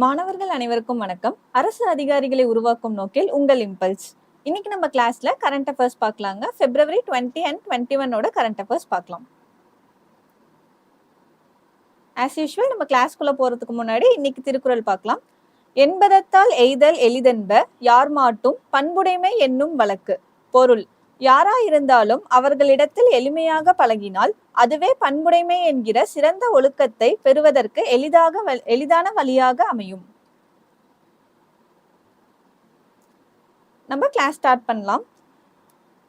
மாணவர்கள் அனைவருக்கும் வணக்கம். அரசு அதிகாரிகளை உருவாக்கும் நோக்கில் உங்கள் இம்பல்ஸ் இன்னைக்கு நம்ம கிளாஸ்ல கரண்ட் அஃபேர்ஸ் பார்க்கலாங்க. பிப்ரவரி டுவெண்ட்டி அண்ட் டுவெண்ட்டி ஒன்னோட கரண்ட் அஃபேர்ஸ் பார்க்கலாம். ஆஸ் யூஷுவல் நம்ம கிளாஸ்க்குள்ள போறதுக்கு முன்னாடி இன்னைக்கு திருக்குறள் பார்க்கலாம். என்பதத்தால் எய்தல் எளிதென்ப யார் மாட்டும் பண்புடைமை என்னும் வழக்கு. பொருள். யாராயிருந்தாலும் அவர்களிடத்தில் எளிமையாக பழகினால் அதுவே பண்புடைமை என்கிற சிறந்த ஒழுக்கத்தை பெறுவதற்கு எளிதாக வ- எளிதான வழியாக அமையும். நம்ம கிளாஸ் ஸ்டார்ட் பண்ணலாம்.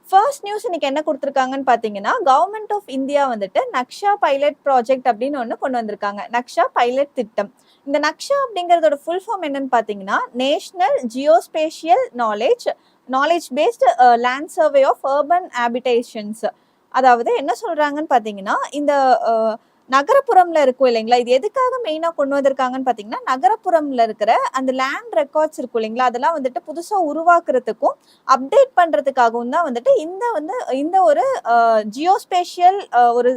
ஃபர்ஸ்ட் நியூஸ் இன்னைக்கு என்ன கொடுத்துருக்காங்கன்னு பார்த்தீங்கன்னா கவர்மெண்ட் ஆஃப் இந்தியா வந்துட்டு நக்ஷா பைலட் ப்ராஜெக்ட் அப்படின்னு ஒன்று கொண்டு வந்திருக்காங்க. நக்ஷா பைலட் திட்டம். இந்த நக்ஷா அப்படிங்கிறதோட ஃபுல் ஃபார்ம் என்னன்னு பார்த்தீங்கன்னா national geospatial knowledge knowledge based land survey of urban habitations அதாவது என்ன சொல்றாங்கன்னு பார்த்தீங்கன்னா இந்த நகரப்புறம்ல இருக்கும் இல்லைங்களா? இது எதுக்காக மெயினாக கொண்டு வந்திருக்காங்கன்னு பார்த்தீங்கன்னா நகரப்புறம்ல இருக்கிற அந்த லேண்ட் ரெக்கார்ட்ஸ் இருக்கும் இல்லைங்களா? அதெல்லாம் வந்துட்டு புதுசாக உருவாக்குறதுக்கும் அப்டேட் பண்ணுறதுக்காகவும் தான் வந்துட்டு இந்த வந்து இந்த ஒரு ஜியோஸ்பேஷியல் ஒரு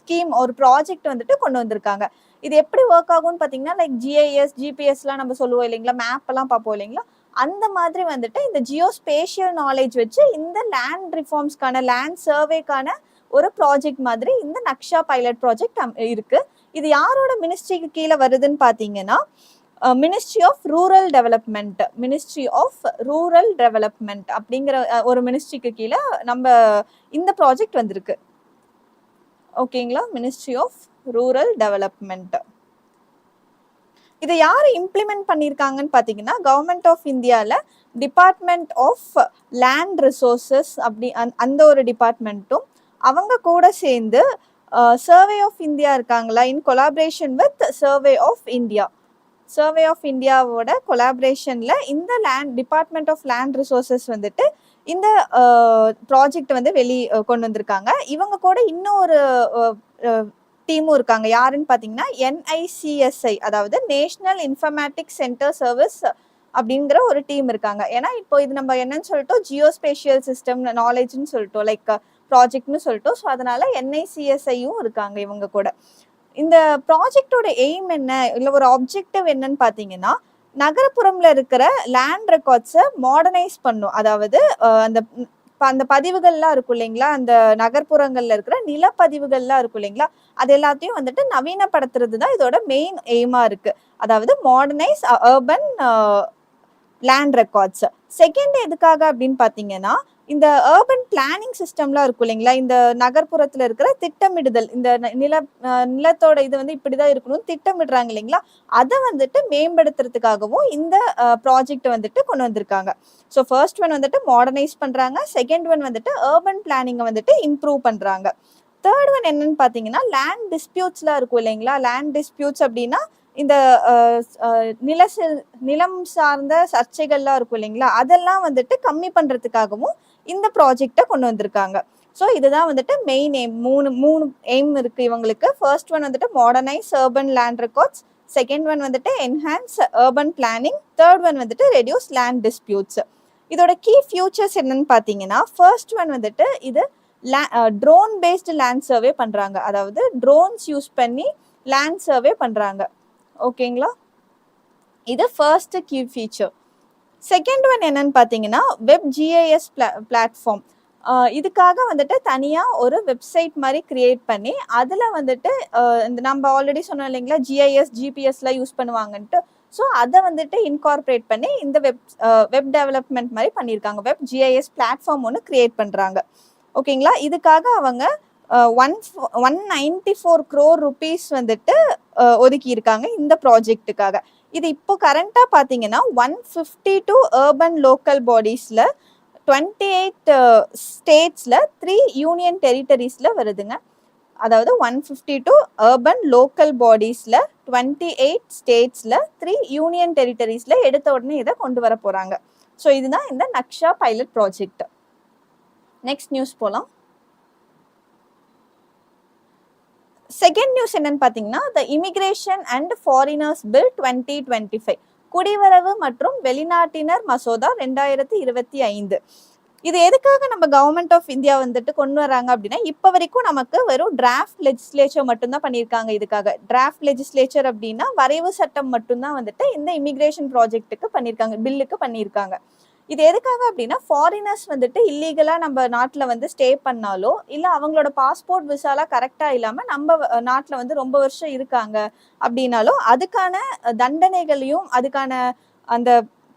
ஸ்கீம் ஒரு ப்ராஜெக்ட் வந்துட்டு கொண்டு வந்திருக்காங்க. இது எப்படி ஒர்க் ஆகும்னு பார்த்தீங்கன்னா லைக் ஜிஐஎஸ் ஜிபிஎஸ்லாம் நம்ம சொல்லுவோம் இல்லைங்களா? மேப் எல்லாம் பார்ப்போம் இல்லைங்களா? அந்த மாதிரி வந்துட்டு இந்த ஜியோ ஸ்பேஷியல் நாலேஜ் வச்சு இந்த லேண்ட் ரிஃபார்ம்ஸ்க்கான லேண்ட் சர்வேக்கான ஒரு ப்ராஜெக்ட் மாதிரி இந்த நக்ஷா பைலட் ப்ராஜெக்ட் இருக்கு. இது யாரோட மினிஸ்ட்ரிக்கு கீழே வருதுன்னு பார்த்தீங்கன்னா ministry of rural development ministry of rural development அப்படிங்கிற ஒரு மினிஸ்ட்ரிக்கு கீழே நம்ம இந்த ப்ராஜெக்ட் வந்திருக்கு. ஓகேங்களா மினிஸ்ட்ரி ஆஃப் ரூரல் டெவலப்மெண்ட் இதை யார் இம்ப்ளிமெண்ட் பண்ணியிருக்காங்கன்னு பார்த்தீங்கன்னா கவர்மெண்ட் ஆஃப் இந்தியாவில் டிபார்ட்மெண்ட் ஆஃப் லேண்ட் ரிசோர்ஸஸ் அப்படி அந்த- அந்த ஒரு டிபார்ட்மெண்ட்டும் அவங்க கூட சேர்ந்து சர்வே ஆஃப் இந்தியா இருக்காங்களா? In collaboration with survey of India survey of இந்தியாவோட கொலாபரேஷனில் இந்த land department of land resources வந்துட்டு இந்த ப்ராஜெக்ட் வந்து வெளி கொண்டு வந்திருக்காங்க. இவங்க கூட இன்னொரு டீமும் இருக்காங்க. யாருன்னு பார்த்தீங்கன்னா என்ஐசிஎஸ்ஐ அதாவது நேஷனல் இன்ஃபர்மேட்டிக் சென்டர் சர்வீஸ் அப்படிங்கிற ஒரு டீம் இருக்காங்க. ஏன்னா இப்போ இது நம்ம என்னன்னு சொல்லிட்டோம் ஜியோஸ்பேஷியல் சிஸ்டம் நாலேஜ்னு சொல்லிட்டோம் லைக் ப்ராஜெக்ட்னு சொல்லிட்டோம். ஸோ அதனால என்ஐசிஎஸ்ஐயும் இருக்காங்க இவங்க கூட. இந்த ப்ராஜெக்டோட எய்ம் என்ன? இல்லை ஒரு ஆப்ஜெக்டிவ் என்னன்னு பார்த்தீங்கன்னா நகரப்புறம்ல இருக்கிற லேண்ட் ரெக்கார்ட்ஸை மாடர்னைஸ் பண்ணும். அதாவது அந்த அந்த பதிவுகள்லாம் இருக்கும் இல்லைங்களா? அந்த நகர்ப்புறங்கள்ல இருக்கிற நிலப்பதிவுகள்லாம் இருக்கும் இல்லைங்களா? அது எல்லாத்தையும் வந்துட்டு நவீனப்படுத்துறது தான் இதோட மெயின் எய்மா இருக்கு. அதாவது modernise urban land records second எதுக்காக அப்படின்னு பார்த்தீங்கன்னா இந்த அர்பன் பிளானிங் சிஸ்டம்லாம் இருக்கும் இல்லைங்களா? இந்த நகர்ப்புறத்தில் இருக்கிற திட்டமிடுதல் இந்த ந- நில நிலத்தோட இது வந்து இப்படி தான் இருக்கணும்னு திட்டமிடுறாங்க இல்லைங்களா? அதை வந்துட்டு மேம்படுத்துறதுக்காகவும் இந்த ப்ராஜெக்ட் வந்துட்டு கொண்டு வந்திருக்காங்க. ஸோ ஃபர்ஸ்ட் ஒன் வந்துட்டு மாடர்னைஸ் பண்ணுறாங்க செகண்ட் ஒன் வந்துட்டு அர்பன் பிளானிங்கை வந்துட்டு இம்ப்ரூவ் பண்ணுறாங்க தேர்ட் ஒன் என்னன்னு பார்த்தீங்கன்னா லேண்ட் டிஸ்பியூட்ஸ்லாம் இருக்கும் இல்லைங்களா? லேண்ட் டிஸ்பியூட்ஸ் அப்படின்னா இந்த நில செல்- நிலம் சார்ந்த சர்ச்சைகள்லாம் இருக்கும் இல்லைங்களா? அதெல்லாம் வந்துட்டு கம்மி பண்ணுறதுக்காகவும் இந்த ப்ராஜெக்டை கொண்டு வந்திருக்காங்க. ஸோ இதுதான் வந்துட்டு மெயின் எய்ம் மூணு மூணு எய்ம் இருக்கு இவங்களுக்கு. ஃபர்ஸ்ட் ஒன் வந்துட்டு modernise urban land records second one வந்துட்டு enhance urban planning third one வந்துட்டு ரெடியூஸ் லேண்ட் டிஸ்பியூட்ஸ் இதோட கீ ஃபியூச்சர்ஸ் என்னன்னு பார்த்தீங்கன்னா ஃபர்ஸ்ட் ஒன் வந்துட்டு இது lay drone based land survey பண்ணுறாங்க அதாவது ட்ரோன்ஸ் யூஸ் பண்ணி லேண்ட் சர்வே பண்ணுறாங்க ஓகேங்களா இது first key feature second one என்னன்னு பார்த்தீங்கன்னா வெப் ஜிஐஎஸ் பிளாட்ஃபார்ம் இதுக்காக வந்துட்டு தனியாக ஒரு வெப்சைட் மாதிரி கிரியேட் பண்ணி அதில் வந்துட்டு இந்த நம்ம ஆல்ரெடி சொன்னோம் இல்லைங்களா ஜிஐஎஸ் ஜிபிஎஸ்லாம் யூஸ் பண்ணுவாங்கன்ட்டு. ஸோ அதை வந்துட்டு இன்கார்பரேட் பண்ணி இந்த வெப் வெப் டெவலப்மெண்ட் மாதிரி பண்ணியிருக்காங்க வெப் ஜிஐஎஸ் பிளாட்ஃபார்ம் ஒன்று கிரியேட் பண்ணுறாங்க ஓகேங்களா? இதுக்காக அவங்க one one ninety four crore rupees வந்துட்டு ஒதுக்கியிருக்காங்க இந்த ப்ராஜெக்ட்டுக்காக இது இப்போ கரண்ட்டாக பார்த்தீங்கன்னா one fifty two urban local பாடிஸில் twenty eight ஸ்டேட்ஸில் த்ரீ யூனியன் டெரிட்டரிஸில் வருதுங்க. அதாவது one fifty two urban local பாடிஸில் twenty eight ஸ்டேட்ஸில் த்ரீ யூனியன் டெரிட்டரிஸில் எடுத்த உடனே இதை கொண்டு வர போகிறாங்க ஸோ இதுதான் இந்த Naksha pilot project next news போகலாம் செகண்ட் நியூஸ் என்னன்னு பார்த்தீங்கன்னா the immigration and foreigners bill twenty twenty five குடிவரவு மற்றும் வெளிநாட்டினர் மசோதா ரெண்டாயிரத்தி இருபத்தி ஐந்து. இது எதுக்காக நம்ம கவர்மெண்ட் ஆஃப் இந்தியா வந்துட்டு கொண்டு வராங்க அப்படின்னா இப்போ வரைக்கும் நமக்கு வெறும் டிராஃப்ட் லெஜிஸ்லேச்சர் மட்டும்தான் பண்ணியிருக்காங்க இதுக்காக. டிராஃப்ட் லெஜிஸ்லேச்சர் அப்படின்னா வரைவு சட்டம் மட்டும்தான் வந்துட்டு இந்த இமிகிரேஷன் ப்ராஜெக்ட்டுக்கு பண்ணியிருக்காங்க பில்லுக்கு பண்ணியிருக்காங்க. இது எதுக்காக அப்படின்னா ஃபாரினர்ஸ் வந்துட்டு இல்லீகலாக நம்ம நாட்டில் வந்து ஸ்டே பண்ணாலோ இல்லை அவங்களோட பாஸ்போர்ட் விசாலாம் கரெக்டாக இல்லாமல் நம்ம நாட்டில் வந்து ரொம்ப வருஷம் இருக்காங்க அப்படின்னாலும் அதுக்கான தண்டனைகளையும் அதுக்கான அந்த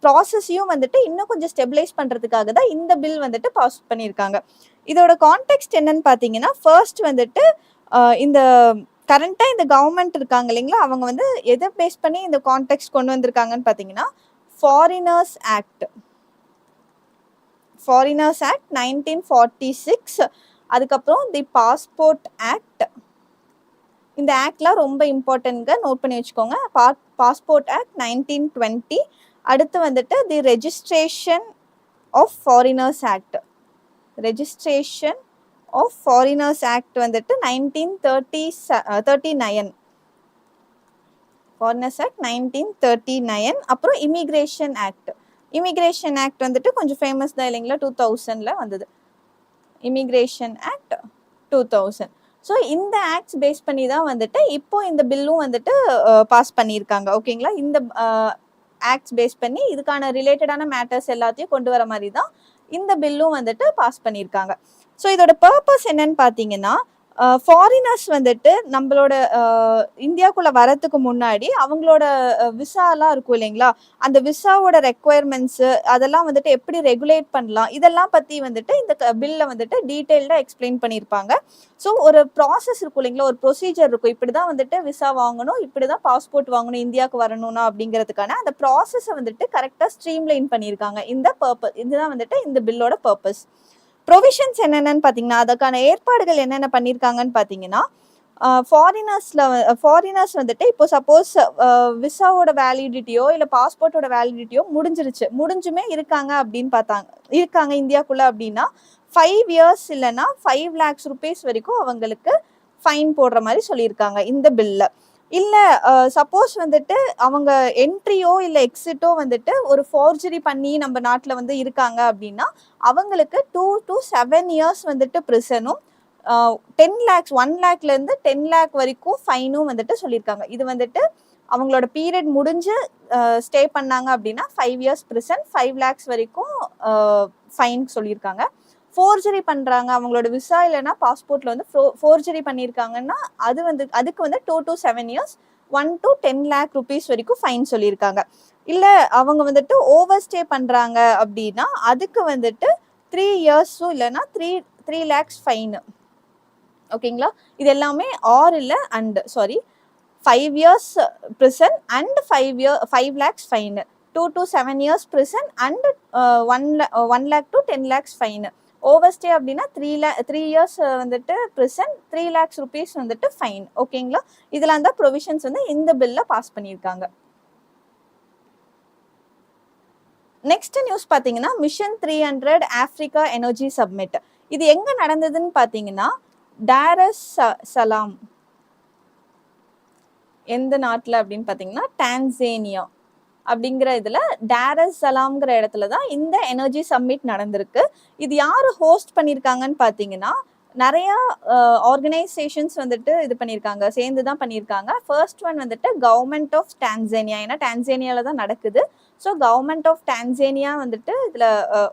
ப்ராசஸையும் வந்துட்டு இன்னும் கொஞ்சம் ஸ்டெபிலைஸ் பண்ணுறதுக்காக தான் இந்த பில் வந்துட்டு பாஸ் பண்ணியிருக்காங்க. இதோட கான்டெக்ட் என்னன்னு பார்த்தீங்கன்னா ஃபர்ஸ்ட் வந்துட்டு இந்த கரண்ட்டாக இந்த கவர்மெண்ட் இருக்காங்க இல்லைங்களா அவங்க வந்து எதை பேஸ் பண்ணி இந்த கான்டெக்ட் கொண்டு வந்திருக்காங்கன்னு பார்த்தீங்கன்னா foreigners act foreigners act nineteen forty six அதுக்கப்புறம் தி பாஸ்போர்ட் ஆக்ட் இந்த ஆக்ட்லாம் ரொம்ப இம்பார்ட்டண்ட்டாக நோட் பண்ணி வச்சுக்கோங்க. பா பாஸ்போர்ட் ஆக்ட் நைன்டீன் டுவெண்ட்டி அடுத்து வந்துட்டு the registration of foreigners act registration of foreigners act வந்துட்டு nineteen thirty thirty nine foreigners act nineteen thirty nine அப்புறம் இமிக்ரேஷன் ஆக்ட் இமிக்ரேஷன் ஆக்ட் வந்துட்டு கொஞ்சம் ஃபேமஸ் தான் இல்லைங்களா? டூ தௌசண்டில் வந்தது. Immigration act two thousand so இந்த ஆக்ட்ஸ் பேஸ் பண்ணி தான் வந்துட்டு இப்போ இந்த பில்லும் வந்துட்டு பாஸ் பண்ணியிருக்காங்க. ஓகேங்களா இந்த ஆக்ட்ஸ் பேஸ் பண்ணி இதுக்கான ரிலேட்டடான மேட்டர்ஸ் எல்லாத்தையும் கொண்டு வர மாதிரி தான் இந்த பில்லும் வந்துட்டு பாஸ் பண்ணியிருக்காங்க. ஸோ இதோட பர்பஸ் என்னன்னு பார்த்தீங்கன்னா ஃபாரினர்ஸ் வந்துட்டு நம்மளோட இந்தியாவுக்குள்ளே வரத்துக்கு முன்னாடி அவங்களோட விசாலாம் இருக்கும் இல்லைங்களா? அந்த விசாவோட ரெக்குயர்மெண்ட்ஸு அதெல்லாம் வந்துட்டு எப்படி ரெகுலேட் பண்ணலாம்? இதெல்லாம் பற்றி வந்துட்டு இந்த பில்ல வந்துட்டு டீட்டெயில்டாக எக்ஸ்பிளைன் பண்ணியிருப்பாங்க. ஸோ ஒரு ப்ராசஸ் இருக்கும் இல்லைங்களா? ஒரு ப்ரொசீஜர் இருக்கும். இப்படி தான் வந்துட்டு விசா வாங்கணும் இப்படி தான் பாஸ்போர்ட் வாங்கணும் இந்தியாவுக்கு வரணும்னா அப்படிங்கிறதுக்கான அந்த ப்ராசஸை வந்துட்டு கரெக்டாக ஸ்ட்ரீம்லைன் பண்ணியிருக்காங்க. இந்த பர்பஸ் இதுதான் வந்துட்டு இந்த பில்லோட பர்பஸ் ப்ரொவிஷன்ஸ் என்னென்னு பார்த்தீங்கன்னா அதுக்கான ஏற்பாடுகள் என்னென்ன பண்ணியிருக்காங்கன்னு பார்த்தீங்கன்னா ஃபாரினர்ஸில் ஃபாரினர்ஸ் வந்துட்டு இப்போ சப்போஸ் விசாவோட வேலிடிட்டியோ இல்லை பாஸ்போர்ட்டோட வேலிடிட்டியோ முடிஞ்சிருச்சு. முடிஞ்சுமே இருக்காங்க அப்படின்னு பார்த்தாங்க. இருக்காங்க இந்தியாக்குள்ளே அப்படின்னா ஃபைவ் இயர்ஸ் இல்லைன்னா ஃபைவ் லேக்ஸ் ருபீஸ் வரைக்கும் அவங்களுக்கு ஃபைன் போடுற மாதிரி சொல்லியிருக்காங்க இந்த பில்லில் இல்லை சப்போஸ் வந்துட்டு அவங்க என்ட்ரியோ இல்லை எக்ஸிட்டோ வந்துட்டு ஒரு ஃபோர்ஜரி பண்ணி நம்ம நாட்டில் வந்து இருக்காங்க அப்படின்னா அவங்களுக்கு டூ டு செவன் இயர்ஸ் வந்துட்டு ப்ரிசனும் டென் லேக்ஸ் ஒன் லேக்லேருந்து டென் லேக் வரைக்கும் ஃபைனும் வந்துட்டு சொல்லியிருக்காங்க. இது வந்துட்டு அவங்களோட பீரியட் முடிஞ்சு ஸ்டே பண்ணாங்க அப்படின்னா five years prison five lakhs வரைக்கும் ஃபைன் சொல்லியிருக்காங்க. ஃபோர்ஜரி பண்ணுறாங்க அவங்களோட விசா இல்லைன்னா பாஸ்போர்ட்டில் வந்து ஃபோர்ஜரி பண்ணியிருக்காங்கன்னா அது வந்து அதுக்கு வந்து two to seven years one to ten lakh rupees வரைக்கும் ஃபைன் சொல்லியிருக்காங்க இல்லை அவங்க வந்துட்டு ஓவர் ஸ்டே பண்ணுறாங்க அப்படின்னா அதுக்கு வந்துட்டு த்ரீ இயர்ஸும் இல்லைன்னா த்ரீ த்ரீ லேக்ஸ் ஃபைனு ஓகேங்களா இது எல்லாமே ஆர் இல்லை and sorry five years prison and five year five lakhs fine two to seven years prison and one one lakh to ten lakhs fine overstay அப்படின்னா த்ரீ லே three years வந்துட்டு prison three lakhs rupees வந்துட்டு fine ஓகேங்களா இதெல்லாம் தான் provisions வந்து இந்த பில்ல பாஸ் பண்ணியிருக்காங்க. நெக்ஸ்ட் நியூஸ் பார்த்தீங்கன்னா mission three hundred Africa energy submit இது எங்க நடந்ததுன்னு பார்த்தீங்கன்னா டேரஸ் சலாம் எந்த நாட்டில் அப்படின்னு பார்த்தீங்கன்னா டான்சேனியா அப்படிங்கிற இதில் டேரஸ் சலாம்ங்கிற இடத்துல தான் இந்த எனர்ஜி சம்மிட் நடந்திருக்கு. இது யார் ஹோஸ்ட் பண்ணியிருக்காங்கன்னு பார்த்தீங்கன்னா நிறையா ஆர்கனைசேஷன்ஸ் வந்துட்டு இது பண்ணியிருக்காங்க சேர்ந்து தான் பண்ணியிருக்காங்க ஃபர்ஸ்ட் ஒன் வந்துட்டு கவர்மெண்ட் ஆஃப் டான்சேனியா ஏன்னா டான்சேனியாவில் தான் நடக்குது. ஸோ கவர்மெண்ட் ஆஃப் டான்சேனியா வந்துட்டு இதில்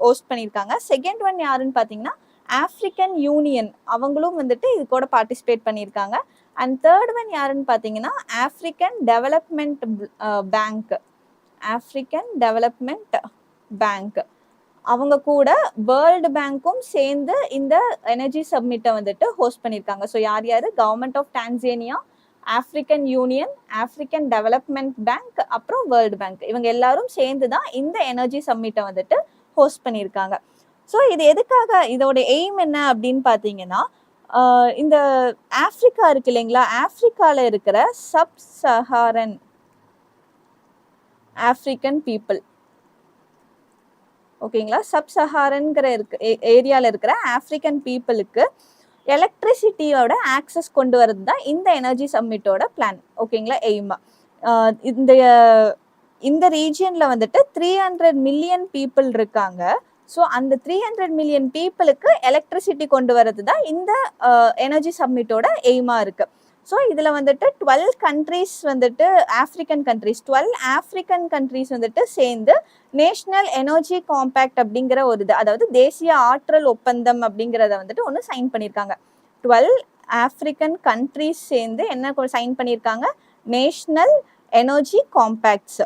ஹோஸ்ட் பண்ணியிருக்காங்க செகண்ட் ஒன் யாருன்னு பார்த்தீங்கன்னா ஆஃப்ரிக்கன் யூனியன் அவங்களும் வந்துட்டு இது கூட பார்ட்டிசிபேட் பண்ணியிருக்காங்க அண்ட் தேர்ட் ஒன் யாருன்னு பார்த்தீங்கன்னா African development bank African development bank அவங்க கூட வேர்ல்டு பேங்க்கும் சேர்ந்து இந்த எனர்ஜி சப்மிட்டை வந்துட்டு ஹோஸ்ட் பண்ணியிருக்காங்க. ஸோ யார் யார்? Government of Tanzania African union African development bank அப்புறம் வேர்ல்டு பேங்க் இவங்க எல்லாரும் சேர்ந்து தான் இந்த எனர்ஜி சப்மிட்டை வந்துட்டு ஹோஸ்ட் பண்ணியிருக்காங்க. ஸோ இது எதுக்காக? இதோட எய்ம் என்ன அப்படின்னு பார்த்தீங்கன்னா இந்த ஆஃப்ரிக்கா இருக்கு இல்லைங்களா? ஆஃப்ரிக்காவில் இருக்கிற சப் சஹாரன் ஆஃப்ரிக்கன் பீப்புள் ஓகேங்களா சப் சஹாரன்கிற இருக்கு ஏரியாவில் இருக்கிற ஆஃப்ரிக்கன் பீப்புளுக்கு எலக்ட்ரிசிட்டியோட ஆக்சஸ் கொண்டு வரது தான் இந்த எனர்ஜி சம்மிட்டோட பிளான் ஓகேங்களா எய்மா இந்த இந்த ரீஜியனில் வந்துட்டு த்ரீ ஹண்ட்ரட் மில்லியன் பீப்புள் இருக்காங்க. ஸோ அந்த த்ரீ ஹண்ட்ரட் மில்லியன் பீப்புளுக்கு எலக்ட்ரிசிட்டி கொண்டு வரது தான் இந்த எனர்ஜி சம்மிட்டோட எய்மாக இருக்குது ஸோ இதில் வந்துட்டு டுவெல் கண்ட்ரீஸ் வந்துட்டு African countries twelve African countries வந்துட்டு சேர்ந்து நேஷ்னல் எனர்ஜி காம்பேக்ட் அப்படிங்கிற ஒரு இது அதாவது தேசிய ஆற்றல் ஒப்பந்தம் அப்படிங்கிறத வந்துட்டு ஒன்று சைன் பண்ணியிருக்காங்க டுவெல் ஆஃப்ரிக்கன் கண்ட்ரீஸ் சேர்ந்து என்ன சைன் பண்ணியிருக்காங்க நேஷ்னல் எனர்ஜி காம்பேக்ட்ஸ்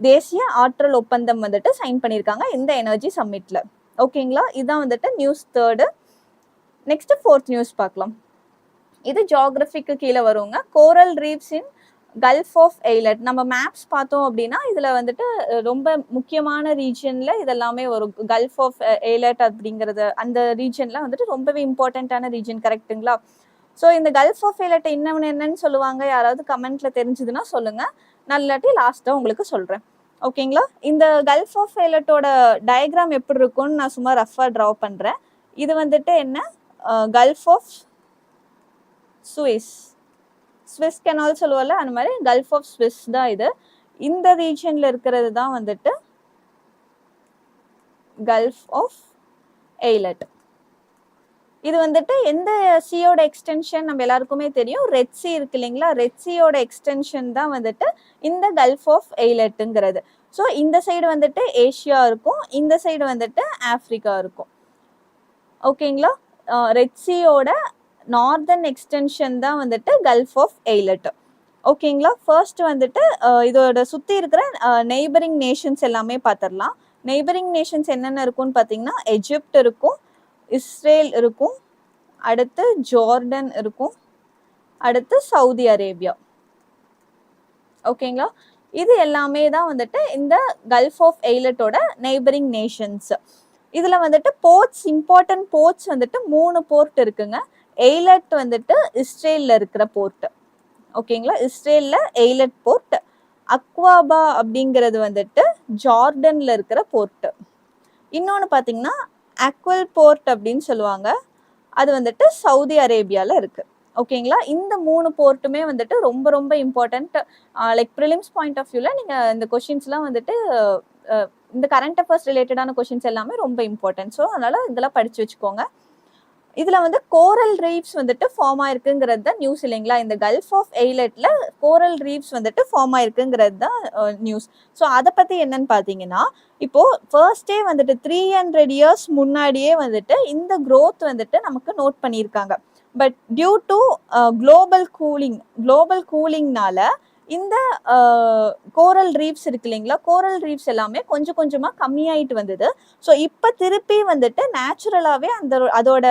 தேசிய ஆற்றல் ஒப்பந்தம் வந்துட்டு சைன் பண்ணியிருக்காங்க இந்த எனர்ஜி சம்மிட்டில் ஓகேங்களா இதுதான் வந்துட்டு news third next fourth news பார்க்கலாம். இது ஜியாகிரபிக்கு கீழே வருங்க. Coral reefs in Gulf of Eilat நம்ம மேப்ஸ் பார்த்தோம் அப்படின்னா இதில் வந்துட்டு ரொம்ப முக்கியமான ரீஜனில் இதெல்லாமே வரும். கல்ஃப் ஆஃப் எய்லட் அப்படிங்கிறது அந்த ரீஜனில் வந்துட்டு ரொம்பவே இம்பார்ட்டண்ட்டான ரீஜன் கரெக்ட்டுங்களா ஸோ இந்த கல்ஃப் ஆஃப் எய்லட் இன்னொன்று என்னன்னு சொல்லுவாங்க? யாராவது கமெண்ட்ல தெரிஞ்சதுன்னா சொல்லுங்கள் நல்லாட்டி லாஸ்ட்டாக உங்களுக்கு சொல்கிறேன் ஓகேங்களா இந்த கல்ஃப் ஆஃப் எய்லட்டோட டயக்ராம் எப்படி இருக்கும்னு நான் சும்மா ரஃபாக ட்ரா பண்ணுறேன் இது வந்துட்டு என்ன? Gulf of Suez Swiss canal சொல்லுவோம்ல அந்த மாதிரி கல்ஃப் ஆஃப் ஸ்விஸ் தான் இது. இந்த ரீஜியனில் இருக்கிறது தான் வந்துட்டு கல்ஃப் ஆஃப் எய்லட் இது வந்துட்டு எந்த சியோட எக்ஸ்டென்ஷன் நம்ம எல்லாருக்குமே தெரியும். ரெட் சி இருக்கு இல்லைங்களா? ரெட் சியோட எக்ஸ்டென்ஷன் தான் வந்துட்டு இந்த கல்ஃப் ஆஃப் எய்லட்டுங்கிறது ஸோ இந்த சைடு வந்துட்டு ஏஷியா இருக்கும். இந்த சைடு வந்துட்டு ஆஃப்ரிக்கா இருக்கும். ஓகேங்களா ரெட் சியோட நார்தர்ன் எக்ஸ்டென்ஷன் தான் வந்துட்டு கல்ஃப் ஆஃப் எய்லட் ஓகேங்களா ஃபர்ஸ்ட் வந்துட்டு இதோட சுற்றி இருக்கிற நெய்பரிங் நேஷன்ஸ் எல்லாமே பார்த்துடலாம் நெய்பரிங் நேஷன்ஸ் என்னென்ன இருக்கும்னு பார்த்தீங்கன்னா எஜிப்ட் இருக்கும் இஸ்ரேல் இருக்கும் அடுத்து ஜார்டன் இருக்கும் அடுத்து சவுதி அரேபியா ஓகேங்களா இது எல்லாமே தான் வந்துட்டு இந்த கல்ஃப் ஆஃப் எய்லட்டோட நெய்பரிங் நேஷன்ஸ் இதில் வந்துட்டு போர்ட்ஸ் இம்பார்ட்டன்ட் போர்ட்ஸ் வந்துட்டு மூணு போர்ட் இருக்குங்க. எய்லட் வந்துட்டு இஸ்ரேலில் இருக்கிற போர்ட்டு ஓகேங்களா இஸ்ரேலில் எய்லட் போர்ட் அக்வாபா அப்படிங்கிறது வந்துட்டு ஜார்டனில் இருக்கிற போர்ட்டு இன்னொன்று பார்த்தீங்கன்னா அக்வல் போர்ட் அப்படின்னு சொல்லுவாங்க. அது வந்துட்டு சவுதி அரேபியாவில் இருக்குது ஓகேங்களா இந்த மூணு போர்ட்டுமே வந்துட்டு ரொம்ப ரொம்ப important like prelims point of வியூவில் நீங்கள் இந்த கொஷின்ஸ்லாம் வந்துட்டு இந்த கரண்ட் அஃபேர்ஸ் ரிலேட்டடான கொஷின்ஸ் எல்லாமே ரொம்ப இம்பார்ட்டன்ட் ஸோ அதனால் இதெல்லாம் படித்து வச்சுக்கோங்க. இதில் வந்து கோரல் ரீப்ஸ் வந்துட்டு ஃபார்ம் ஆயிருக்குங்கிறது தான் நியூஸ் இல்லைங்களா? இந்த கல்ஃப் ஆஃப் எய்லட்டில் கோரல் ரீப்ஸ் வந்துட்டு ஃபார்ம் ஆயிருக்குங்கிறது தான் நியூஸ் ஸோ அதை பற்றி என்னன்னு பார்த்தீங்கன்னா இப்போ ஃபர்ஸ்டே வந்துட்டு த்ரீ ஹண்ட்ரட் இயர்ஸ் முன்னாடியே வந்துட்டு இந்த க்ரோத் வந்துட்டு நமக்கு நோட் பண்ணியிருக்காங்க. But due to global cooling global கூலிங்னால இந்த கோரல் ரீஃப்ஸ் இருக்கு இல்லைங்களா? கோரல் ரீஃப்ஸ் எல்லாமே கொஞ்சம் கொஞ்சமாக கம்மியாயிட்டு வந்தது. ஸோ இப்போ திருப்பி வந்துட்டு நேச்சுரலாகவே அந்த அதோட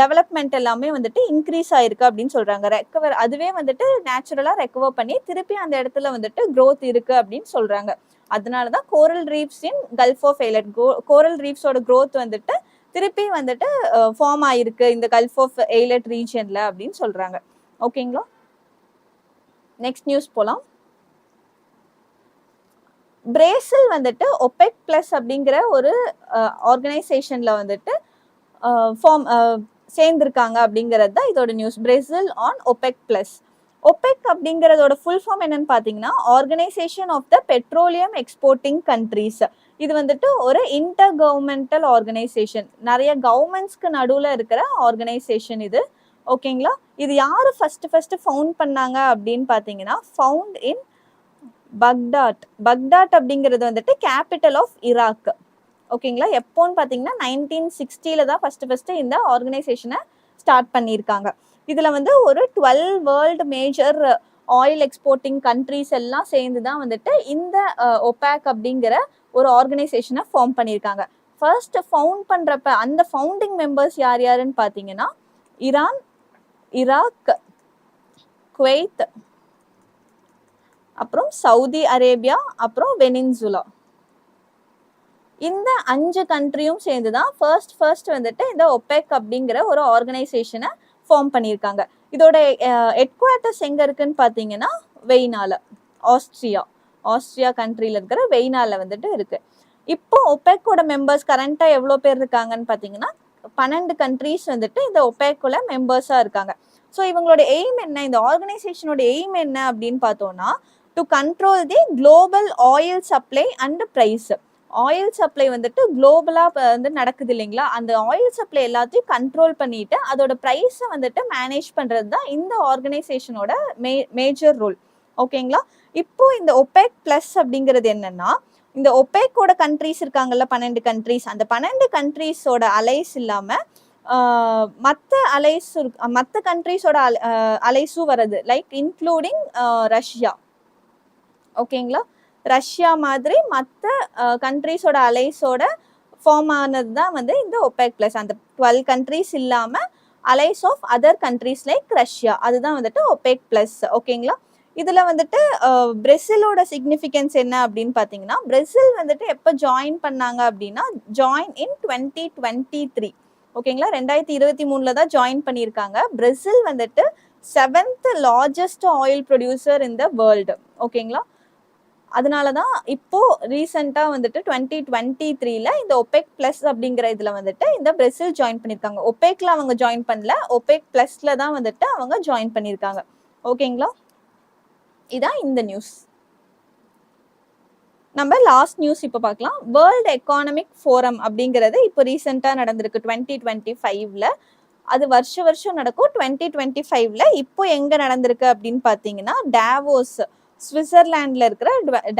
டெவலப்மெண்ட் எல்லாமே வந்துட்டு இன்க்ரீஸ் ஆயிருக்கு அப்படின்னு சொல்கிறாங்க ரெக்கவர் அதுவே வந்துட்டு நேச்சுரலாக ரெக்கவர் பண்ணி திருப்பி அந்த இடத்துல வந்துட்டு க்ரோத் இருக்கு அப்படின்னு சொல்கிறாங்க அதனால தான் coral reefs in gulf of Eilat coral ரீஃப்ஸோட growth வந்துட்டு திருப்பி வந்துட்டு ஃபார்ம் ஆயிருக்கு இந்த கல்ஃப் ஆஃப் எய்லட் ரீஜியனில் அப்படின்னு சொல்கிறாங்க ஓகேங்களா? நெக்ஸ்ட் நியூஸ் போலாம். பிரேசில் வந்துட்டு ஒபெக் பிளஸ் அப்படிங்கிற ஒரு ஆர்கனைசேஷன்ல வந்துட்டு ஃபார்ம் சேர்ந்திருக்காங்க அப்படிங்கிறது தான் இதோட news Brazil on OPEC plus OPEC அப்படிங்கிறதோட ஃபுல் ஃபார்ம் என்னன்னு பார்த்தீங்கன்னா organisation of the petroleum exporting countries இது வந்துட்டு ஒரு இன்டர் கவர்மெண்டல் ஆர்கனைசேஷன் நிறைய கவர்மெண்ட்ஸ்க்கு நடுவில் இருக்கிற ஆர்கனைசேஷன் இது. ஓகேங்களா? இது யார் ஃபஸ்ட்டு ஃபஸ்ட்டு ஃபவுண்ட் பண்ணாங்க அப்படின்னு பார்த்தீங்கன்னா ஃபவுண்ட் இன் பக்தாட். பக்தாட் அப்படிங்கிறது வந்துட்டு கேபிட்டல் ஆஃப் ஈராக் ஓகேங்களா? எப்போன்னு பார்த்தீங்கன்னா நைன்டீன் சிக்ஸ்டியில் தான் ஃபஸ்ட்டு ஃபஸ்ட்டு இந்த ஆர்கனைசேஷனை ஸ்டார்ட் பண்ணியிருக்காங்க. இதில் வந்து ஒரு twelve world major oil exporting countries எல்லாம் சேர்ந்து தான் வந்துட்டு இந்த ஒபேக் அப்படிங்கிற ஒரு ஆர்கனைசேஷனை ஃபார்ம் பண்ணியிருக்காங்க. ஃபர்ஸ்ட் ஃபவுண்ட் பண்ணுறப்ப அந்த ஃபவுண்டிங் மெம்பர்ஸ் யார் யாருன்னு பார்த்தீங்கன்னா ஈரான் ஈராக் குவைத் அப்புறம் சவுதி அரேபியா அப்புறம் வெனின்சுலா. இந்த அஞ்சு கண்ட்ரியும் சேர்ந்து தான் ஃபர்ஸ்ட் ஃபர்ஸ்ட் வந்துட்டு இந்த ஒப்பேக் அப்படிங்கிற ஒரு ஆர்கனைசேஷனை ஃபார்ம் பண்ணியிருக்காங்க. இதோட ஹெட் குவார்ட்டர்ஸ் எங்கே இருக்குன்னு பார்த்தீங்கன்னா வெய்னால ஆஸ்ட்ரியா. ஆஸ்ட்ரியா கண்ட்ரியில் இருக்கிற வெய்னால வந்துட்டு இருக்குது இப்போ ஒப்பேக்கோட மெம்பர்ஸ் கரண்ட்டாக எவ்வளோ பேர் இருக்காங்கன்னு பார்த்தீங்கன்னா பன்னெண்டு கண்ட்ரீஸ் வந்துட்டு இந்த ஒபேக்குள்ள மெம்பர்ஸாக இருக்காங்க. ஸோ இவங்களோட எய்ம் என்ன? இந்த ஆர்கனைசேஷனோட எய்ம் என்ன அப்படின்னு பார்த்தோம்னா to control the global oil supply and price oil supply வந்துட்டு குளோபலாக வந்து நடக்குது இல்லைங்களா? அந்த ஆயில் சப்ளை எல்லாத்தையும் கண்ட்ரோல் பண்ணிட்டு அதோட ப்ரைஸை வந்துட்டு மேனேஜ் பண்ணுறது தான் இந்த ஆர்கனைசேஷனோட மே மேஜர் ரோல் ஓகேங்களா இப்போ இந்த ஒபேக் ப்ளஸ் அப்படிங்கிறது என்னன்னா இந்த ஒபேக்கோட கண்ட்ரீஸ் இருக்காங்கல்ல பன்னெண்டு கண்ட்ரீஸ் அந்த பன்னெண்டு கண்ட்ரீஸோட அலைஸ் இல்லாமல் மற்ற அலைஸ் மற்ற கண்ட்ரீஸோட அலைஸும் வருது லைக் இன்க்ளூடிங் ரஷ்யா. ஓகேங்களா? ரஷ்யா மாதிரி மற்ற கண்ட்ரீஸோட அலைஸோட ஃபார்ம் ஆனது தான் வந்து இந்த ஒபேக் ப்ளஸ் அந்த டுவெல் கண்ட்ரீஸ் இல்லாமல் allies of other countries like Russia. அதுதான் வந்துட்டு ஒபேக் ப்ளஸ் ஓகேங்களா? இதில் வந்துட்டு பிரேசிலோட சிக்னிஃபிகன்ஸ் என்ன அப்படின்னு பார்த்தீங்கன்னா பிரேசில் வந்துட்டு எப்போ ஜாயின் பண்ணாங்க அப்படின்னா join in twenty twenty three ஓகேங்களா? ரெண்டாயிரத்தி இருபத்தி மூணில் தான் ஜாயின் பண்ணியிருக்காங்க. பிரேசில் வந்துட்டு seventh largest oil producer in the world ஓகேங்களா? அதனால தான் இப்போ ரீசெண்டாக வந்துட்டு டுவெண்ட்டி டுவெண்ட்டி த்ரீல இந்த ஒபேக் ப்ளஸ் அப்படிங்கிற இதில் வந்துட்டு இந்த பிரேசில் ஜாயின் பண்ணியிருக்காங்க. ஒபேக்கில் அவங்க ஜாயின் பண்ணல. ஒபேக் ப்ளஸில் தான் வந்துட்டு அவங்க ஜாயின் பண்ணியிருக்காங்க. ஓகேங்களா? இதான் இந்த நியூஸ் நம்ம லாஸ்ட் நியூஸ் இப்போ பார்க்கலாம் வேர்ல்டு எக்கானமிக் ஃபோரம் அப்படிங்கிறது இப்போ ரீசெண்டாக நடந்திருக்கு. டுவெண்ட்டி டுவெண்ட்டி ஃபைவ்ல அது வருஷ வருஷம் நடக்கும். டுவெண்ட்டி டுவெண்ட்டி ஃபைவ்ல இப்போ எங்கே நடந்திருக்கு அப்படின்னு பார்த்தீங்கன்னா டேவோஸ் சுவிட்சர்லாண்டில் இருக்கிற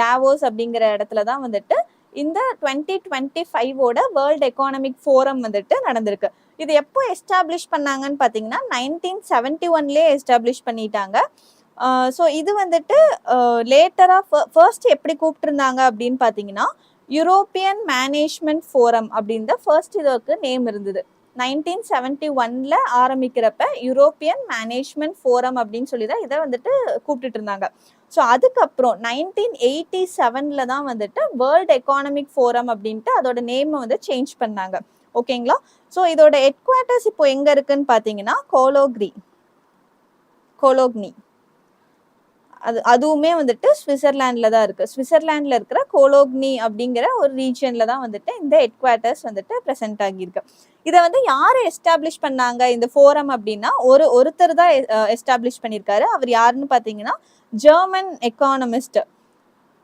டேவோஸ் அப்படிங்கிற இடத்துல தான் வந்துட்டு இந்த டுவெண்ட்டி டுவெண்ட்டி ஃபைவோட வேர்ல்டு எக்கானமிக் ஃபோரம் வந்துட்டு நடந்திருக்கு. இது எப்போ எஸ்டாப்ளிஷ் பண்ணாங்கன்னு பார்த்தீங்கன்னா நைன்டீன் செவன்ட்டி ஒன்லேயே எஸ்டாப்ளிஷ் பண்ணிட்டாங்க. ஸோ இது வந்துட்டு லேட்டராக ஃபர்ஸ்ட் எப்படி கூப்பிட்டுருந்தாங்க அப்படின்னு பார்த்தீங்கன்னா யூரோப்பியன் மேனேஜ்மெண்ட் ஃபோரம் அப்படின்ற ஃபர்ஸ்ட் இதற்கு நேம் இருந்தது. நைன்டீன் செவன்டி ஒன்ல ஆரம்பிக்கிறப்ப யூரோப்பியன் மேனேஜ்மெண்ட் ஃபோரம் அப்படின்னு சொல்லி தான் இதை வந்துட்டு கூப்பிட்டுட்டு இருந்தாங்க ஸோ அதுக்கப்புறம் நைன்டீன் எயிட்டி செவனில் தான் வந்துட்டு வேர்ல்டு எக்கானமிக் ஃபோரம் அப்படின்ட்டு அதோட நேமை வந்து சேஞ்ச் பண்ணாங்க. ஓகேங்களா ஸோ இதோட ஹெட் குவார்ட்டர்ஸ் இப்போ எங்கே இருக்குன்னு பார்த்தீங்கன்னா கோலோக்ரி கோலோக்னி அது அதுவுமே வந்துட்டு சுவிட்சர்லாண்டில் தான் இருக்குது சுவிட்சர்லாண்டில் இருக்கிற கோலோக்னி அப்படிங்கிற ஒரு ரீஜியனில் தான் வந்துட்டு இந்த ஹெட் குவார்ட்டர்ஸ் வந்துட்டு ப்ரெசென்ட் ஆகியிருக்கு. இதை வந்து யார் எஸ்டாப்ளிஷ் பண்ணாங்க? இந்த ஃபோரம் அப்படின்னா ஒரு ஒருத்தர் தான் எஸ்டாப்ளிஷ் பண்ணியிருக்காரு. அவர் யாருன்னு பார்த்தீங்கன்னா ஜெர்மன் எக்கானமிஸ்ட்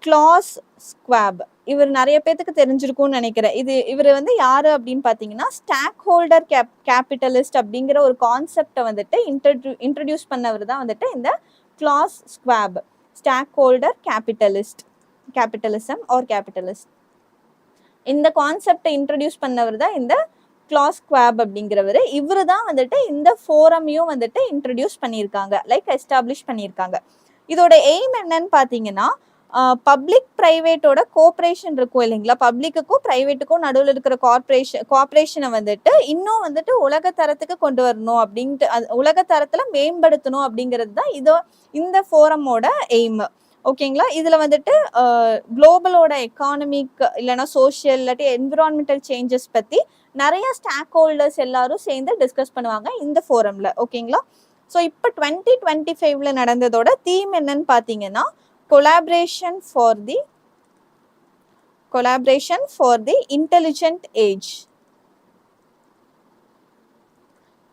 கிளாஸ் ஸ்குவாப் இவர் நிறைய பேத்துக்கு தெரிஞ்சிருக்கும்னு நினைக்கிறேன். இது இவர் வந்து யார் அப்படின்னு பார்த்தீங்கன்னா ஸ்டாக் ஹோல்டர் கேப் கேபிட்டலிஸ்ட் அப்படிங்கிற ஒரு கான்செப்டை வந்துட்டு இன்ட்ரடியூ இன்ட்ரடியூஸ் பண்ணவர் தான் வந்துட்டு இந்த Klaus Schwab stock holder capitalist capitalism or capitalist இந்த கான்செப்டை இன்ட்ரடியூஸ் பண்ணவர் தான் இந்த கிளாஸ் குவாப் அப்படிங்கிறவர். இவர் தான் வந்துட்டு இந்த ஃபோரமையும் வந்துட்டு இன்ட்ரடியூஸ் பண்ணியிருக்காங்க. லைக் எஸ்டாப்ளிஷ் பண்ணியிருக்காங்க. இதோட எய்ம் என்னன்னு பார்த்தீங்கன்னா பப்ளிக் ப்ரைவேட்டோட கோஆப்ரேஷன் இருக்கும் இல்லைங்களா? பப்ளிக்குக்கும் ப்ரைவேட்டுக்கும் நடுவில் இருக்கிற கார்பரேஷன் கோஆப்ரேஷனை வந்துட்டு இன்னும் வந்துட்டு உலக தரத்துக்கு கொண்டு வரணும் அப்படின்ட்டு அது உலக தரத்தில் மேம்படுத்தணும் அப்படிங்கிறது தான் இதோ இந்த ஃபோரமோட எய்ம் ஓகேங்களா இதில் வந்துட்டு குளோபலோட எக்கானமிக் இல்லைனா சோஷியல் இல்லாட்டி என்விரான்மெண்டல் சேஞ்சஸ் பற்றி நிறைய ஸ்டாக் ஹோல்டர்ஸ் எல்லாரும் சேர்ந்து டிஸ்கஸ் பண்ணுவாங்க இந்த ஃபோரமில் ஓகேங்களா ஸோ இப்போ டுவெண்ட்டி டுவெண்ட்டி ஃபைவ்ல நடந்ததோட தீம் என்னன்னு பார்த்தீங்கன்னா collaboration for the collaboration for the intelligent age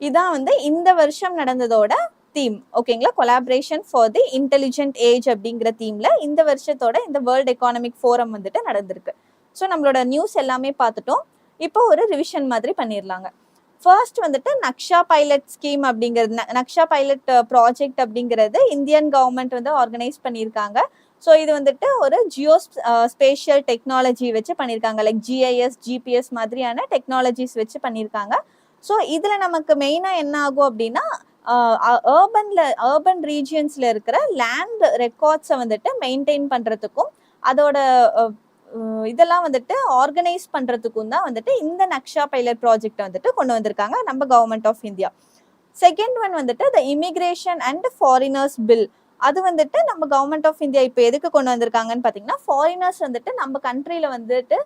இதான் வந்து இந்த வருஷம் நடந்ததோட தீம் ஓகேங்களா collaboration for the intelligent age அப்படிங்கிற தீம்ல இந்த வருஷத்தோட இந்த வேர்ல்ட் எக்கானமிக் ஃபோரம் வந்துட்டு நடந்திருக்கு. ஸோ நம்மளோட நியூஸ் எல்லாமே பார்த்துட்டோம். இப்போ ஒரு ரிவிஷன் மாதிரி பண்ணிடலாங்க ஃபர்ஸ்ட் வந்துட்டு நக்ஷா பைலட் ஸ்கீம் அப்படிங்கிறது நக்ஷா பைலட் ப்ராஜெக்ட் அப்படிங்கிறது இந்தியன் கவர்மெண்ட் வந்து ஆர்கனைஸ் பண்ணியிருக்காங்க. ஸோ இது வந்துட்டு ஒரு ஜியோ ஸ்பேஷியல் டெக்னாலஜி வச்சு பண்ணியிருக்காங்க. லைக் ஜிஐஎஸ் ஜிபிஎஸ் மாதிரியான டெக்னாலஜிஸ் வச்சு பண்ணியிருக்காங்க. ஸோ இதில் நமக்கு மெயினாக என்ன ஆகும் அப்படின்னா ஏர்பனில் ஏர்பன் ரீஜியன்ஸில் இருக்கிற லேண்ட் ரெக்கார்ட்ஸை வந்துட்டு மெயின்டைன் பண்ணுறதுக்கும் அதோட uh, இதெல்லாம் வந்துட்டு ஆர்கனைஸ் பண்ணுறதுக்கும் தான் வந்துட்டு இந்த நக்ஷா பைலட் ப்ராஜெக்ட் வந்துட்டு கொண்டு வந்திருக்காங்க நம்ம government of India second one வந்துட்டு the immigration and foreigners bill அது வந்துட்டு நம்ம கவர்மெண்ட் ஆஃப் இந்தியா இப்போ எதுக்கு கொண்டு வந்திருக்காங்கன்னு பார்த்தீங்கன்னா ஃபாரினர்ஸ் வந்துட்டு நம்ம கண்ட்ரியில் வந்துட்டு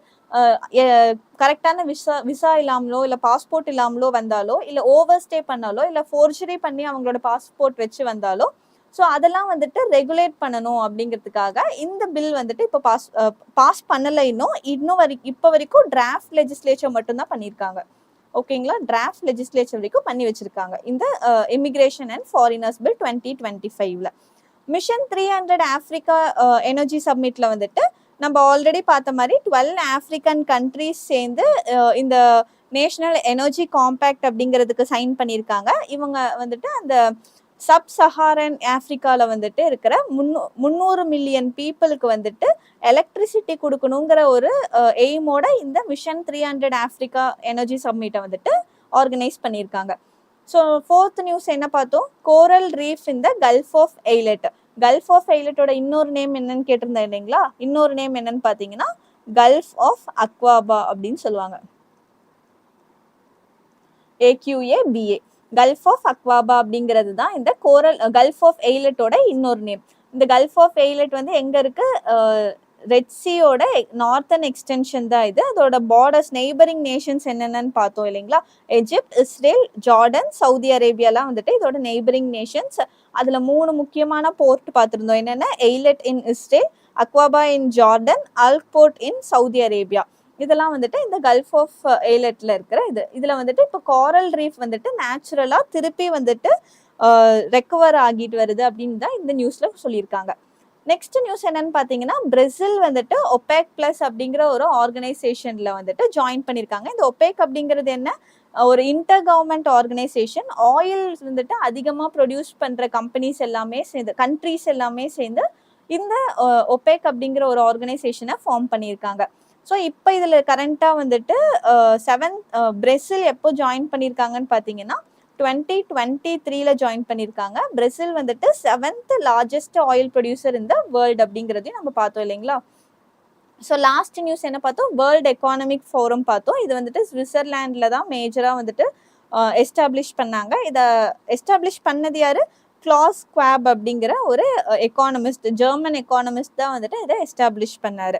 கரெக்டான விசா விசா இல்லாமலோ இல்லை பாஸ்போர்ட் இல்லாமலோ வந்தாலோ இல்லை ஓவர் ஸ்டே பண்ணாலோ இல்லை ஃபோர்ஜரி பண்ணி அவங்களோட பாஸ்போர்ட் வச்சு வந்தாலோ ஸோ அதெல்லாம் வந்துட்டு ரெகுலேட் பண்ணணும் அப்படிங்கிறதுக்காக இந்த பில் வந்துட்டு இப்போ பாஸ் பாஸ் பண்ணலை இன்னும். இன்னும் வரை இப்போ வரைக்கும் டிராஃப்ட் லெஜிஸ்லேச்சர் மட்டும்தான் பண்ணியிருக்காங்க. ஓகேங்களா டிராஃப்ட் லெஜிஸ்லேச்சர் வரைக்கும் பண்ணி வச்சிருக்காங்க. இந்த immigration and foreigners bill twenty twenty ஃபைவ்ல mission three hundred Africa energy சப்மிட்ல வந்துட்டு நம்ம ஆல்ரெடி பார்த்த மாதிரி டுவெல் ஆஃப்ரிக்கன் கண்ட்ரிஸ் சேர்ந்து இந்த நேஷனல் எனர்ஜி காம்பேக்ட் அப்படிங்கிறதுக்கு சைன் பண்ணியிருக்காங்க. இவங்க வந்துட்டு அந்த சப் சஹாரன் ஆஃப்ரிக்காவில் வந்துட்டு இருக்கிற முன்னூ முந்நூறு மில்லியன் பீப்புளுக்கு வந்துட்டு எலக்ட்ரிசிட்டி கொடுக்கணுங்கிற ஒரு எய்மோட இந்த mission three hundred Africa energy சப்மிட்டை வந்துட்டு ஆர்கனைஸ் பண்ணியிருக்காங்க. ஸோ ஃபோர்த் நியூஸ் என்ன பார்த்தோம்? கோரல் ரீஃப் இந்த gulf of Eilat gulf of எய்லட்டோட இன்னொரு நேம் என்னன்னு கேட்டிருந்தேன் இல்லைங்களா? இன்னொரு நேம் என்னன்னு பார்த்தீங்கன்னா கல்ஃப் ஆஃப் அக்வாபா அப்படின்னு சொல்லுவாங்க. A Q A B A gulf of Aqaba அப்படிங்கிறது தான் இந்த கோரல் கல்ஃப் ஆஃப் எய்லட்டோட இன்னொரு நேம் இந்த கல்ஃப் ஆஃப் எய்லட் வந்து எங்கே இருக்குது ரெட்சியோட நார்த்தன் எக்ஸ்டென்ஷன் தான் இது. அதோட பார்டர்ஸ் நெய்பரிங் நேஷன்ஸ் என்னென்னு பார்த்தோம் இல்லைங்களா? எஜிப்ட் இஸ்ரேல் ஜார்டன் சவுதி அரேபியாலாம் வந்துட்டு இதோட நெய்பரிங் நேஷன்ஸ் அதில் மூணு முக்கியமான போர்ட் பார்த்துருந்தோம். என்னென்னா Eilat in Israel Aqaba in Jordan அல்போர்ட் in Saudi Arabia இதெல்லாம் வந்துட்டு இந்த கல்ஃப் ஆஃப் எய்லெட்ல இருக்கிற இது. இதுல வந்துட்டு இப்போ காரல் ரீஃப் வந்துட்டு நேச்சுரலா திருப்பி வந்துட்டு uh, ரெக்கவர் ஆகிட்டு வருது அப்படின்னு தான் இந்த நியூஸ்ல சொல்லியிருக்காங்க. நெக்ஸ்ட் நியூஸ் என்னன்னு பார்த்தீங்கன்னா பிரேசில் வந்துட்டு ஒபேக் பிளஸ் அப்படிங்கிற ஒரு ஆர்கனைசேஷனில் வந்துட்டு ஜாயின் பண்ணியிருக்காங்க. இந்த ஒபேக் அப்படிங்கிறது என்ன? ஒரு இன்டர் கவர்மெண்ட் ஆர்கனைசேஷன் ஆயில் வந்துட்டு அதிகமாக ப்ரொடியூஸ் பண்ணுற கம்பெனிஸ் எல்லாமே சேர்ந்து கண்ட்ரீஸ் எல்லாமே சேர்ந்து இந்த uh, ஒபேக் அப்படிங்கிற ஒரு ஆர்கனைசேஷனை ஃபார்ம் பண்ணியிருக்காங்க. ஸோ இப்போ இதில் கரண்ட்டாக வந்துட்டு செவன் பிரேசில் எப்போ ஜாயின் பண்ணியிருக்காங்கன்னு பார்த்தீங்கன்னா டுவெண்ட்டி டுவெண்ட்டி த்ரீல ஜாயின் பண்ணியிருக்காங்க பிரேசில் வந்துட்டு செவன்த் லார்ஜஸ்ட் ஆயில் ப்ரொடியூசர் இந்த வேர்ல்டு அப்படிங்கிறதையும் நம்ம பார்த்தோம் இல்லைங்களா? ஸோ லாஸ்ட் நியூஸ் என்ன பார்த்தோம்? வேர்ல்டு எக்கானமிக் ஃபோரம் பார்த்தோம். இது வந்துட்டு சுவிட்சர்லாண்டில் தான் மேஜராக வந்துட்டு எஸ்டாப்ளிஷ் பண்ணாங்க. இதை எஸ்டாப்ளிஷ் பண்ணது யார்? கிளாஸ் குவாப் அப்படிங்கிற ஒரு எக்கானமிஸ்ட் ஜெர்மன் எக்கானமிஸ்ட் தான் வந்துட்டு இதை எஸ்டாப்ளிஷ் பண்ணார்.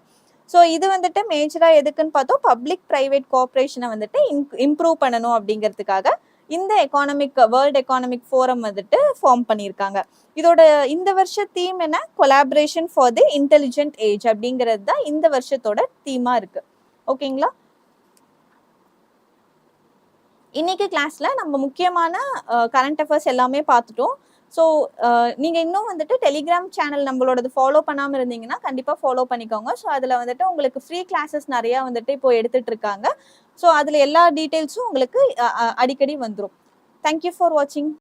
ஸோ இது வந்துட்டு மேஜராக எதுக்குன்னு பார்த்தோம்? பப்ளிக் ப்ரைவேட் கோஆப்ரேஷனை வந்துட்டு இம்ப்ரூவ் பண்ணணும் அப்படிங்கிறதுக்காக இந்த எக்கானமிக் வேர்ல்டு எக்கானமிக் ஃபோரம் வந்துட்டு ஃபார்ம் பண்ணியிருக்காங்க. இதோட இந்த வருஷ தீம் என்ன? Collaboration for the intelligent age அப்படிங்கிறது தான் இந்த வருஷத்தோட தீமாக இருக்கு. ஓகேங்களா இன்னைக்கு கிளாஸ்ல நம்ம முக்கியமான கரண்ட் அஃபேர்ஸ் எல்லாமே பார்த்துட்டோம். ஸோ uh, நீங்கள் இன்னும் வந்துட்டு டெலிகிராம் சேனல் நம்மளோடது ஃபாலோ பண்ணாமல் இருந்தீங்கன்னா கண்டிப்பாக ஃபாலோ பண்ணிக்கோங்க. ஸோ அதில் வந்துட்டு உங்களுக்கு ஃப்ரீ கிளாஸஸ் நிறையா வந்துட்டு இப்போ எடுத்துகிட்ருக்காங்க ஸோ அதில் எல்லா டீட்டெயில்ஸும் உங்களுக்கு அடிக்கடி வந்துடும் தேங்க்யூ ஃபார் வாட்சிங்